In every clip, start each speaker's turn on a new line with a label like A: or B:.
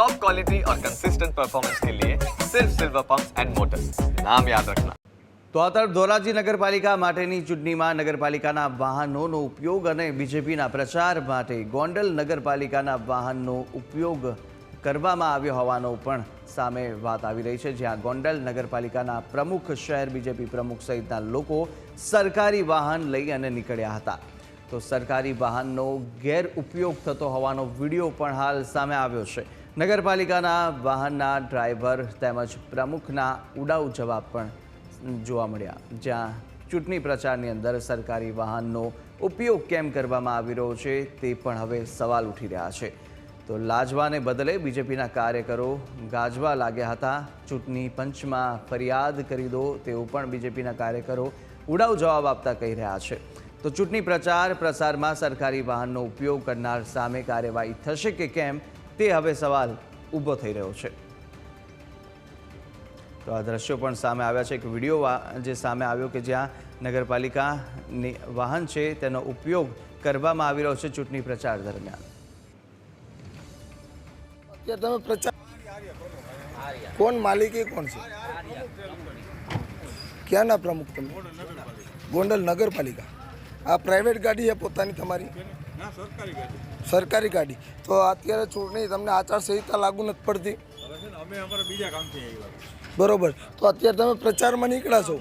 A: Top quality और consistent performance के लिए सिर्फ सिल्वर पंप एंड मोटर्स नाम याद रखना
B: તો આ તરફ ધોરાજી નગરપાલિકા માટેની ચૂંટણીમાં નગરપાલિકાના વાહનોનો ઉપયોગ અને બીજેપીના પ્રચાર માટે ગોંડલ નગરપાલિકાના વાહનનો ઉપયોગ કરવામાં આવ્યો હોવાનો પણ સામે વાત આવી રહી છે જ્યાં ગોંડલ નગરપાલિકાના પ્રમુખ શહેર બીજેપી પ્રમુખ સહિતના લોકો સરકારી વાહન લઈ અને નીકળ્યા હતા તો સરકારી વાહનનો ગેરઉપયોગ થતો હોવાનો વિડીયો પણ હાલ સામે આવ્યો છે નગરપાલિકાના વાહનના ડ્રાઈવર તેમજ પ્રમુખના ઉડાઉ જવાબ પણ જોવા મળ્યા. જ્યાં ચૂંટણી પ્રચારની અંદર સરકારી વાહનનો ઉપયોગ કેમ કરવામાં આવી રહ્યો છે તે પણ હવે સવાલ ઉઠી રહ્યા છે. તો લાજવાને બદલે બીજેપીના કાર્યકરો ગાજવા લાગ્યા હતા. ચૂંટણી પંચમાં ફરિયાદ કરી દો તેવું પણ બીજેપીના કાર્યકરો ઉડાવ જવાબ આપતા કહી રહ્યા છે. તો ચૂંટણી પ્રચાર પ્રસારમાં સરકારી વાહનનો ઉપયોગ કરનાર સામે કાર્યવાહી થશે કે કેમ? તે હવે સવાલ ઊભો થઈ રહ્યો છે. તો આ દ્રશ્યો પણ સામે આવ્યા છે. એક વીડિયો જે સામે આવ્યો કે જ્યાં નગરપાલિકાની વાહન છે તેનો ઉપયોગ કરવામાં આવી રહ્યો છે ચૂંટણી પ્રચાર દરમિયાન.
C: તમે પ્રચાર કોણ માલિકી કોણ છે? ક્યાંના પ્રમુખ તમે? ગોંડલ નગરપાલિકા. આ પ્રાઇવેટ ગાડી છે પોતાની તમારી? સરકારી ગાડી. તો અત્યારે ચૂંટણી તમને આચારસંહિતા લાગુ નથી પડતી? બરોબર. તો અત્યારે તમે પ્રચારમાં નીકળ્યા છો?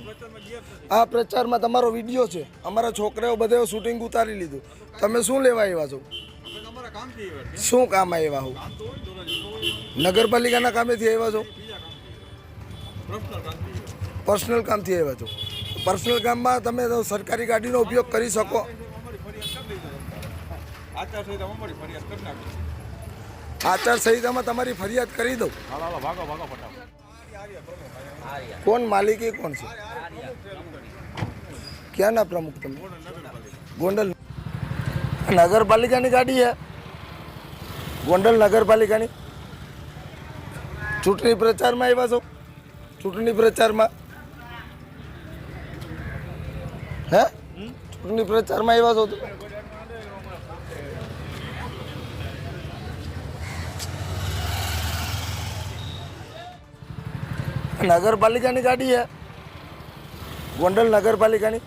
C: આ પ્રચારમાં તમારો વીડિયો છે. અમારા છોકરાઓ બધે શૂટિંગ ઉતારી લીધું. તમે શું લેવા આવ્યા છો? શું કામ આવ્યા હો? નગરપાલિકાના કામેથી આવ્યા છો? પર્સનલ કામથી. આવ્યા છો. પર્સનલ કામમાં તમે સરકારી ગાડીનો ઉપયોગ કરી શકો. આચારસંહિતામાં તમારી ફરિયાદ કરી દઉં? કોણ માલિકી કોણ છે? ક્યાંના પ્રમુખ તમે? ગોંડલ. નગરપાલિકાની ગાડી છે ગોંડલ નગરપાલિકાની? ચૂંટણી પ્રચારમાં આવ્યા છો? ચૂંટણી પ્રચારમાં? હે? ચૂંટણી પ્રચારમાં આવ્યા છો નગરપાલિકાની ગાડી છે. ગોંડલ નગરપાલિકાની.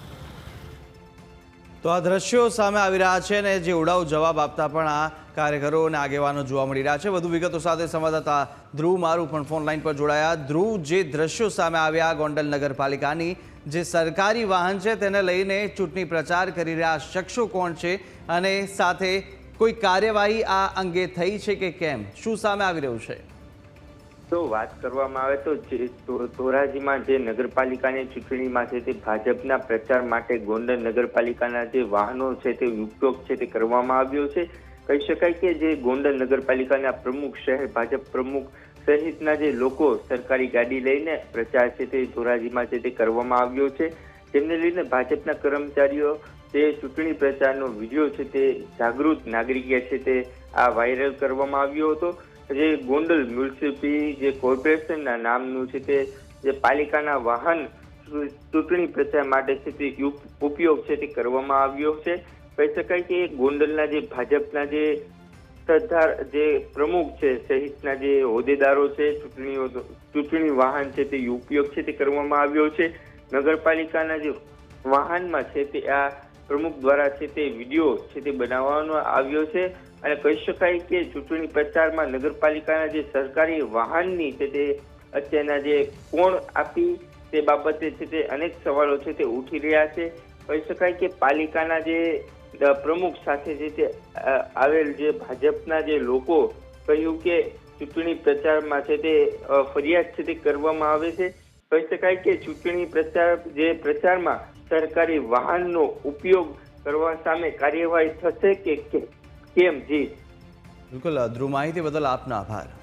B: તો આ દ્રશ્યો સામે આવી રહ્યા છે અને જે ઉડાવ જવાબ આપતા પણ આ કાર્યકરો અને આગેવાનો જોવા મળી રહ્યા છે. વધુ વિગતો સાથે સંવાદદાતા ધ્રુવ મારું પણ ફોન લાઈન પર જોડાયા. ધ્રુવ, જે દ્રશ્યો સામે આવ્યા ગોંડલ નગરપાલિકાની, જે સરકારી વાહન છે તેને લઈને ચૂંટણી પ્રચાર કરી રહ્યા શખ્સો કોણ છે અને સાથે કોઈ કાર્યવાહી આ અંગે થઈ છે કે કેમ? શું સામે આવી રહ્યું છે?
D: તો વાત કરવામાં આવે તો જે ધોરાજીમાં જે નગરપાલિકાની ચૂંટણીમાં છે તે ભાજપના પ્રચાર માટે ગોંડલ નગરપાલિકાના જે વાહનો છે તે ઉપયોગ છે તે કરવામાં આવ્યો છે. કહી શકાય કે જે ગોંડલ નગરપાલિકાના પ્રમુખ શહેર, ભાજપ પ્રમુખ સહિતના જે લોકો સરકારી ગાડી લઈને પ્રચાર છે તે ધોરાજીમાં છે તે કરવામાં આવ્યો છે. જેમને લઈને ભાજપના કર્મચારીઓ જે ચૂંટણી પ્રચારનો વીડિયો છે તે જાગૃત નાગરિકે છે તે આ વાયરલ કરવામાં આવ્યો હતો. જે ગોંડલ મ્યુનિસિપી જે કોર્પોરેશનના નામનું છે તે જે પાલિકાના વાહન ચૂંટણી પ્રચાર માટે છે તે ઉપયોગ છે તે કરવામાં આવ્યો છે. કહી શકાય કે ગોંડલના જે ભાજપના જે સરદાર, જે પ્રમુખ છે, સહિતના જે હોદ્દેદારો છે, ચૂંટણીઓ ચૂંટણી વાહન છે તે ઉપયોગ છે તે કરવામાં આવ્યો છે. નગરપાલિકાના જે વાહનમાં છે તે આ પ્રમુખ દ્વારા છે તે વીડિયો છે તે બનાવવાનો આવ્યો છે અને કહી શકાય કે ચૂંટણી પ્રચારમાં નગરપાલિકાના જે સરકારી વાહનની છે તે અત્યારના જે કોણ આપી તે બાબતે છે તે અનેક સવાલો છે તે ઉઠી રહ્યા છે. કહી શકાય કે પાલિકાના જે પ્રમુખ સાથે જે તે આવેલ જે ભાજપના જે લોકો કહ્યું કે ચૂંટણી પ્રચારમાં છે તે ફરિયાદ છે તે કરવામાં આવે છે. કહી શકાય કે ચૂંટણી પ્રચાર, જે પ્રચારમાં સરકારી વાહનનો ઉપયોગ કરવા સામે કાર્યવાહી થશે કે કેમ? જી?
B: બિલકુલ ધ્રુવ માહિતી બદલ આપનો આભાર.